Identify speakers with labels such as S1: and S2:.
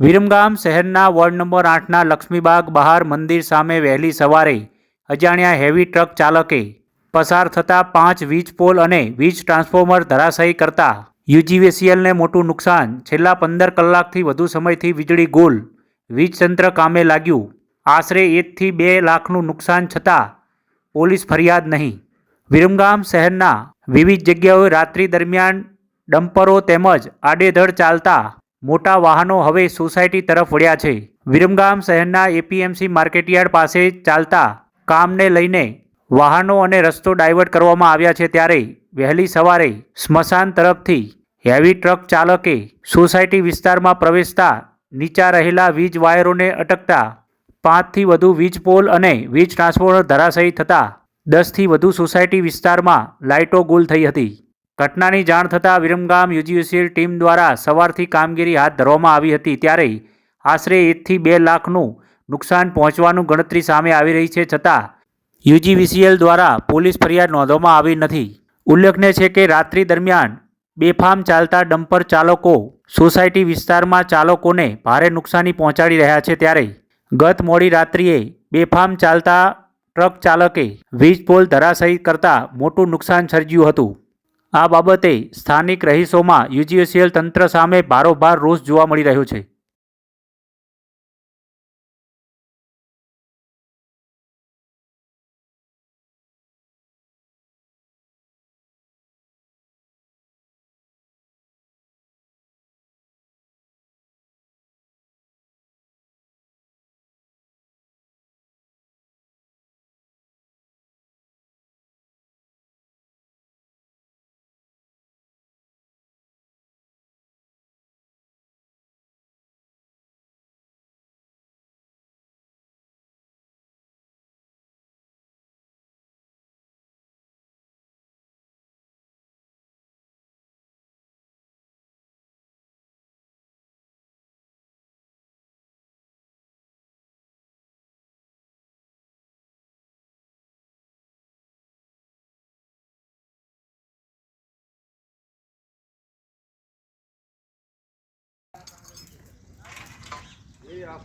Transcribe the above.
S1: વિરમગામ શહેરના ward number આઠના લક્ષ્મીબાગ બહાર મંદિર સામે વહેલી સવારે અજાણ્યા હેવી ટ્રક ચાલકે પસાર થતા પાંચ વીજ પોલ અને વીજ ટ્રાન્સફોર્મર ધરાશાયી કરતા યુજીવીસીએલને મોટું નુકસાન. છેલ્લા પંદર કલાકથી વધુ સમયથી વીજળી ગોલ. વીજતંત્ર કામે લાગ્યું. આશરે એકથી બે લાખનું નુકસાન છતાં પોલીસ ફરિયાદ નહીં. વિરમગામ શહેરના વિવિધ જગ્યાઓએ રાત્રિ દરમિયાન ડમ્પરો તેમજ આડેધડ ચાલતા મોટા વાહનો હવે સોસાયટી તરફ વળ્યા છે. વિરમગામ શહેરના એપીએમસી માર્કેટયાર્ડ પાસે ચાલતા કામને લઈને વાહનો અને રસ્તો ડાયવર્ટ કરવામાં આવ્યા છે ત્યારે વહેલી સવારે સ્મશાન તરફથી હેવી ટ્રક ચાલકે સોસાયટી વિસ્તારમાં પ્રવેશતા નીચા રહેલા વીજ વાયરોને અટકતા પાંચથી વધુ વીજ પોલ અને વીજ ટ્રાન્સફોર્મર ધરાશયી થતાં દસથી વધુ સોસાયટી વિસ્તારમાં લાઇટો ગુલ થઈ હતી. ઘટનાની જાણ થતાં વિરમગામ યુજીયુસીએલ ટીમ દ્વારા સવારથી કામગીરી હાથ ધરવામાં આવી હતી. ત્યારે આશરે એકથી બે લાખનું નુકસાન પહોંચવાનું ગણતરી સામે આવી રહી છે છતાં યુજીવીસીએલ દ્વારા પોલીસ ફરિયાદ નોંધવામાં આવી નથી. ઉલ્લેખનીય છે કે રાત્રિ દરમિયાન બેફામ ચાલતા ડમ્પર ચાલકો સોસાયટી વિસ્તારમાં ચાલકોને ભારે નુકસાની પહોંચાડી રહ્યા છે. ત્યારે ગત મોડી રાત્રિએ બેફામ ચાલતા ટ્રક ચાલકે વીજ પોલ ધરાશયી કરતાં મોટું નુકસાન સર્જ્યું હતું. આ બાબતે સ્થાનિક રહીશોમાં યુજીસીએલ તંત્ર સામે ભારોભાર રોષ જોવા મળી રહ્યો છે.
S2: Iya,